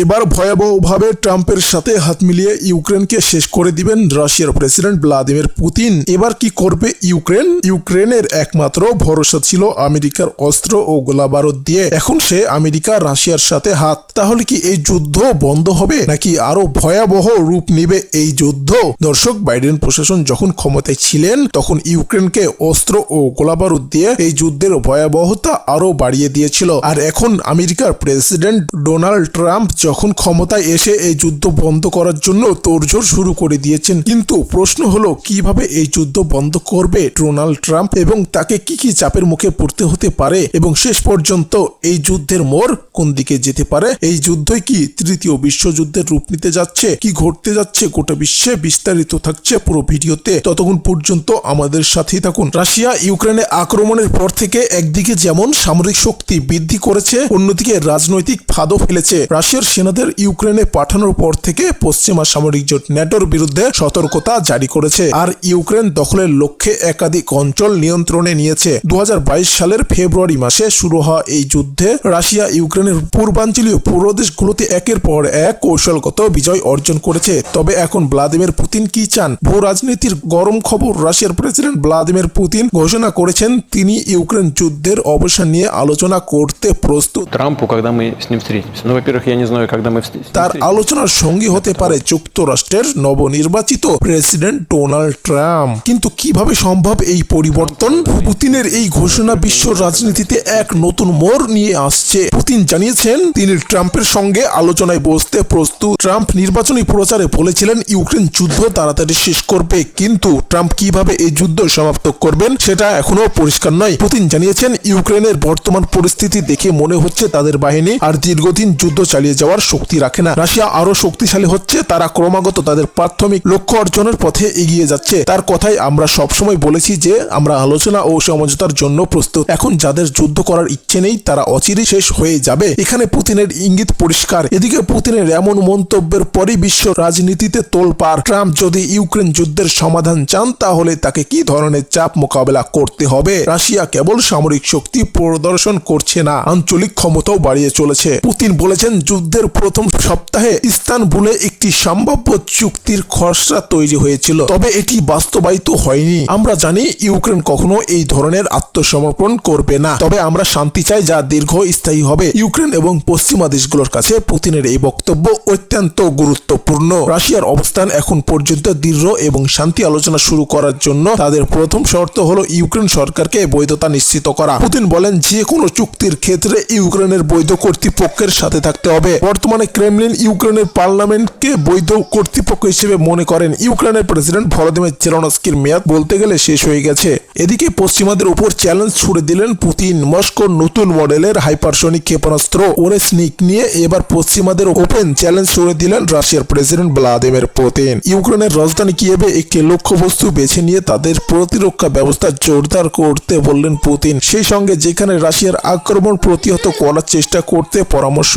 এবার ভয়াবহভাবে ট্রাম্পের সাথে হাত মিলিয়ে ইউক্রেনকে শেষ করে দিবেন রাশিয়ার প্রেসিডেন্ট ভ্লাদিমির পুতিন। এবার কি করবে ইউক্রেন? ইউক্রেনের একমাত্র ভরসা ছিল আমেরিকার অস্ত্র ও গোলাবারুদ দিয়ে। এখন সে আমেরিকা রাশিয়ার সাথে হাত। তাহলে কি এই যুদ্ধ বন্ধ হবে? নাকি আরও ভয়াবহ রূপ নিবে এই যুদ্ধ? দর্শক, বাইডেন প্রশাসন যখন ক্ষমতায় ছিলেন, তখন ইউক্রেনকে অস্ত্র ও গোলাবারুদ দিয়ে এই যুদ্ধের ভয়াবহতা আরও বাড়িয়ে দিয়েছিল। আর এখন আমেরিকার প্রেসিডেন্ট ডোনাল্ড ট্রাম্প যখন ক্ষমতায় এসে এই যুদ্ধ বন্ধ করার জন্য তোড়জোড় শুরু করে দিয়েছেন। কিন্তু প্রশ্ন হলো, কীভাবে এই যুদ্ধ বন্ধ করবে ডোনাল্ড ট্রাম্প এবং তাকে কি কি চাপের মুখে পড়তে হতে পারে? এবং শেষ পর্যন্ত এই যুদ্ধের মোড় কোন দিকে যেতে পারে? এই যুদ্ধই কি তৃতীয় বিশ্বযুদ্ধের রূপ নিতে যাচ্ছে? কি ঘটতে যাচ্ছে? গোটা বিশ্বে বিস্তারিত থাকছে পুরো ভিডিওতে। ততক্ষণ পর্যন্ত আমাদের সাথেই থাকুন। রাশিয়া ইউক্রেনে আক্রমণের পর থেকে একদিকে যেমন সামরিক শক্তি বৃদ্ধি করেছে, অন্যদিকে রাজনৈতিক ফাঁদও ফেলেছে। রাশিয়ার সেনাদের ইউক্রেনে পাঠানোর পর থেকে পশ্চিমা সামরিক জোট ন্যাটোর বিরুদ্ধে সতর্কতা জারি করেছে আর ইউক্রেন দখলের লক্ষ্যে একাধিক অঞ্চল নিয়ন্ত্রণে নিয়েছে দু সালের ফেব্রুয়ারি মাসে শুরু হওয়া এই যুদ্ধে রাশিয়া ইউক্রেনের পূর্বাঞ্চলীয় প্রদেশগুলোতে একের পর এক কৌশলগত বিজয় অর্জন করেছে তবে এখন ভ্লাদিমির পুতিন কি চান ভূ রাজনীতির গরম খবর রাশিয়ার প্রেসিডেন্ট ভ্লাদিমির পুতিন ঘোষণা করেছেন তিনি ইউক্রেন যুদ্ধের অবসান নিয়ে আলোচনা করতে প্রস্তুত Трампу, когда мы с ним встретимся. Ну, во-первых, я не знаю, তার আলোচনার সঙ্গী হতে পারে যুক্তরাষ্ট্রের নবনির্বাচিত প্রেসিডেন্ট ডোনাল্ড ট্রাম্প। কিন্তু কীভাবে সম্ভব এই পরিবর্তন? পুতিনের এই ঘোষণা বিশ্ব রাজনীতিতে এক নতুন মোড় নিয়ে আসছে। পুতিন জানিয়েছেন, তিনি ট্রাম্পের সঙ্গে আলোচনায় বসতে প্রস্তুত। ট্রাম্প নির্বাচনী প্রচারে বলেছিলেন, ইউক্রেন যুদ্ধ তাড়াতাড়ি শেষ করবে, কিন্তু ট্রাম্প কীভাবে এই যুদ্ধ সমাপ্ত করবেন সেটা এখনও পরিষ্কার নয়। পুতিন জানিয়েছেন, ইউক্রেনের বর্তমান পরিস্থিতি দেখে মনে হচ্ছে তাদের বাহিনী আর দীর্ঘদিন যুদ্ধ চালিয়ে যাওয়ার শক্তি রাখে না। রাশিয়া আরও শক্তিশালী হচ্ছে, তারা ক্রমাগত তাদের প্রাথমিক লক্ষ্য অর্জনের পথে এগিয়ে যাচ্ছে। তার কথাই আমরা সবসময় বলেছি যে, আমরা আলোচনা ও সমঝোতার জন্য প্রস্তুত। এখন যাদের যুদ্ধ করার ইচ্ছে নেই, তারা অচিরে শেষ হয়ে যাবে। এখানে পুতিনের ইঙ্গিত পরিষ্কার। এদিকে পুতিনের এমন মন্তব্যের পরই বিশ্ব রাজনীতিতে তোলপাড়। ট্রাম্প যদি ইউক্রেন যুদ্ধের সমাধান চান, তাহলে তাকে কি ধরনের চাপ মোকাবেলা করতে হবে? রাশিয়া কেবল সামরিক শক্তি প্রদর্শন করছে না, আঞ্চলিক ক্ষমতাও বাড়িয়ে চলেছে। পুতিন বলেছেন, যুদ্ধের প্রথম সপ্তাহে ইস্তানবুলে একটি সম্ভাব্য চুক্তির খসড়া তৈরি হয়েছিল। তবে এটি বাস্তবায়িত হয়নি। আমরা জানি, ইউক্রেন কখনো এই ধরনের আত্মসমর্পণ করবে না। তবে আমরা শান্তি চাই যা দীর্ঘস্থায়ী হবে। ইউক্রেন এবং পশ্চিমা দেশগুলোর কাছে পুতিনের এই বক্তব্য অত্যন্ত গুরুত্বপূর্ণ। রাশিয়ার অবস্থান এখন পর্যন্ত দৃঢ় এবং শান্তি আলোচনা শুরু করার জন্য তাদের প্রথম শর্ত হলো ইউক্রেন সরকারকে বৈধতা নিশ্চিত করা। পুতিন বলেন যে কোনো চুক্তির ক্ষেত্রে ইউক্রেনের বৈধ কর্তৃপক্ষের সাথে থাকতে হবে। বর্তমানে ক্রেমলিন ইউক্রেনের পার্লামেন্টকে বৈধ কর্তৃপক্ষ হিসেবে মনে করেন। ইউক্রেনের প্রেসিডেন্ট ভলোদিমির জেলনস্কির মেয়াদ বলতে গেলে শেষ হয়ে গেছে। এদিকে পশ্চিমাদের উপর চ্যালেঞ্জ ছুড়ে দিলেন পুতিন। মস্কোর নতুন মডেলের হাইপারসনিক ক্ষেপণাস্ত্র ওরেসনিক নিয়ে এবার পশ্চিমাদের ওপেন চ্যালেঞ্জ ছুড়ে দিলেন রাশিয়ার প্রেসিডেন্ট ভ্লাদিমির পুতিন। ইউক্রেনের রাজধানী কিয়েভে একটি লক্ষ্যবস্তু বেছে নিয়ে তাদের প্রতিরক্ষা ব্যবস্থা জোরদার করতে বললেন পুতিন। সেই সঙ্গে যেখানে রাশিয়ার আক্রমণ প্রতিহত করার চেষ্টা করতে পরামর্শ